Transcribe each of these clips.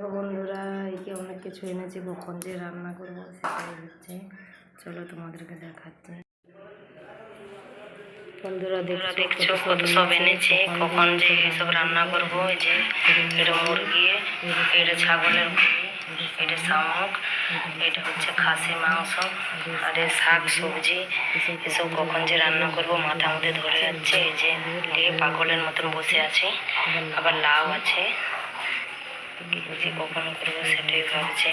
তো বন্ধুরা এইকে অনেক কিছু এনেছি কখন যে রান্না করব সেটাই হচ্ছে চলো তোমাদেরকে দেখাচ্ছি। বন্ধুরা দেখছ কত সব এনেছে কখন যে সব রান্না করব এই যে এটা মুরগি এটা ছাগলের এটা শামুক এটা হচ্ছে খাসি মাংস আর শাক সবজি এসব কখন যে রান্না করব মাথা মধ্যে ধরে যাচ্ছে এই যে পাগলের মতন বসে আছে আবার লাউ আছে। যে কখন করব সেটাই ভাবছি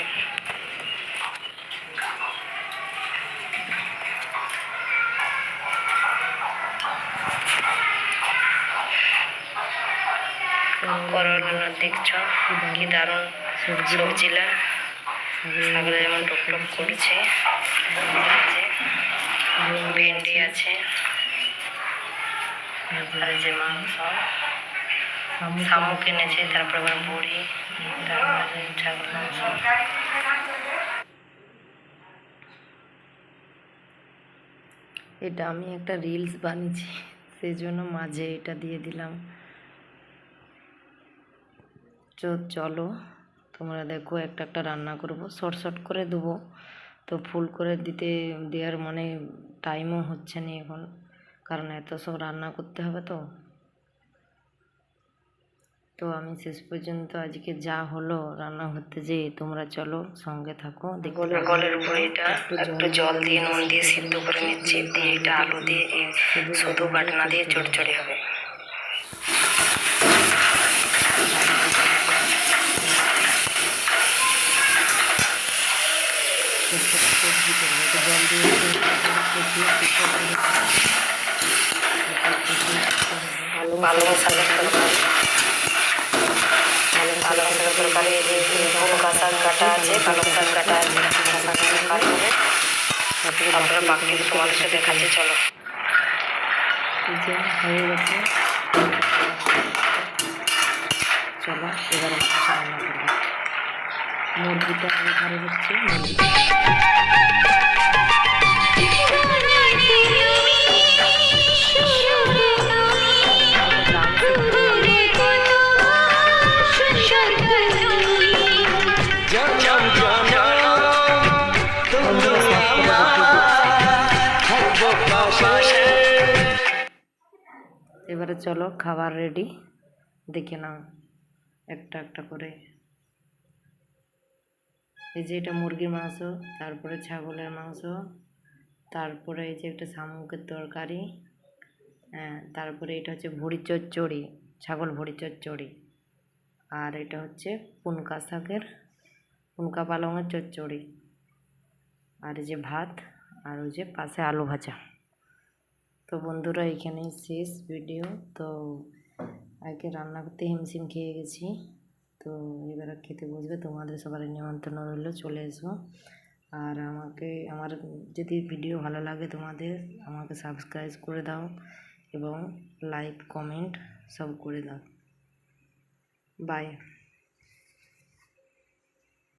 করলা দেখছ কি দারুণ সবজিলা শাকরা যেমন টুকটুক করছে ভেন্ডি আছে যে মাংস শামুক এনেছে তারপরে আবার বড়ি তারপরে ছাগল মাংস এটা আমি একটা রিলস বানিয়েছি সেই জন্য মাঝে এটা দিয়ে দিলাম। তো চলো তোমরা দেখো একটা একটা রান্না করব। শর্ট শর্ট করে দেবো তো ফুল করে দিতে দেওয়ার মানে টাইমও হচ্ছে না এখন কারণ এত সব রান্না করতে হবে তো। তো আমি শেষ পর্যন্ত আজকে যা হলো রান্না করতে যে তোমরা চলো সঙ্গে থাকো গলের উপরে এটা একটু জল দিয়ে নুন দিয়ে সিদ্ধ করে নিচ্ছি দিয়ে এটা আলু দিয়ে শুধু বাটনা দিয়ে চড়চড়ি হবে। জল দিয়ে। পালং শাকের তরকারি পালং শাকের তরকারি যে মুনগা শাক কাটা আছে পালং শাক কাটা আছে শাক তারপরে বাকি তোমাদের সাথে দেখাচ্ছি চলো। হয়ে গেছে। চলো এবার রান্না করব। মুরগিটা আমি ঘরে হচ্ছে মুরগি এবারে চলো খাবার রেডি দেখে নাও, একটা একটা করে। এই যে এটা মুরগির মাংস, তারপরে ছাগলের মাংস, তারপরে এই যে একটা শামুকের তরকারি হ্যাঁ তারপরে এটা হচ্ছে ভুড়ি চচ্চড়ি, ছাগল ভুড়ি চচ্চড়ি। আর এটা হচ্ছে পুনকা শাকের, পুনকা পালংয়ের চচ্চড়ি। আর এই যে ভাত, আর ওই যে পাশে আলু ভাজা। তো বন্ধুরা, এখানেই শেষ ভিডিও তো আগে রান্না করতে হিমশিম খেয়ে গেছি। তো এবার খেতে বসবে, তোমাদের সবার নিমন্ত্রণ রইল, চলে এসো। আর আমাকে, আমার যদি ভিডিও ভালো লাগে তোমাদের, আমাকে সাবস্ক্রাইব করে দাও এবং লাইক কমেন্ট সব করে দাও। বাই